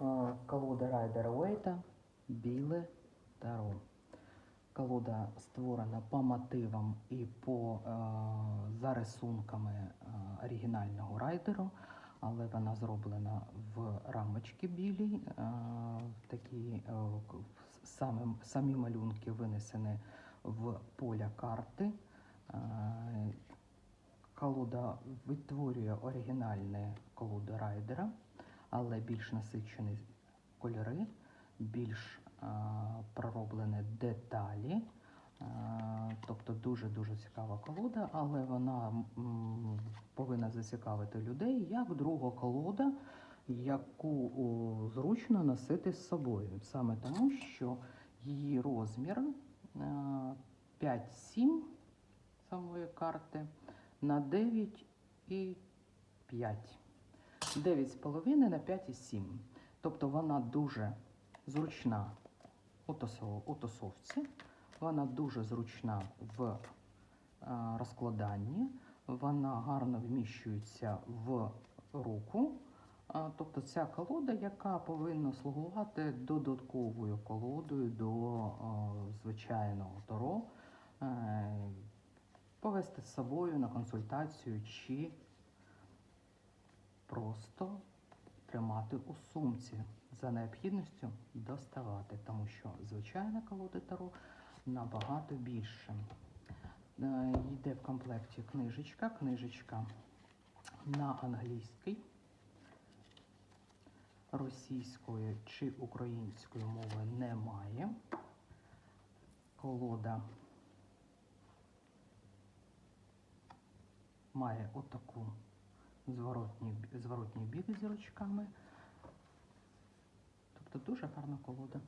Е, Колода Райдера Уейта Біле Таро. Колода створена по мотивам і по е, за рисунками е, оригінального райдеру, але вона зроблена в рамочки білій. Такі самі, самі малюнки винесені в поля карти. Колода відтворює оригінальне колоду райдера, але більш насичені кольори, більш пророблені деталі. Тобто дуже-дуже цікава колода, але вона повинна зацікавити людей як друга колода, яку зручно носити з собою. Саме тому, що її розмір 5-7 самої карти на 9 і 5. 9,5 на 5,7. Тобто вона дуже зручна у тосо- тосовці, вона дуже зручна в е, розкладанні, вона гарно вміщується в руку. Тобто ця колода, яка повинна слугувати додатковою колодою до е, звичайного таро, е, повести з собою на консультацію чи просто тримати у сумці за необхідністю доставати, тому що звичайна колода таро набагато більше. Е, Йде в комплекті книжечка, книжечка на англійській, російської чи української мови немає. Колода має отаку зворотній, зворотній зірочками. Тобто дуже гарна колода.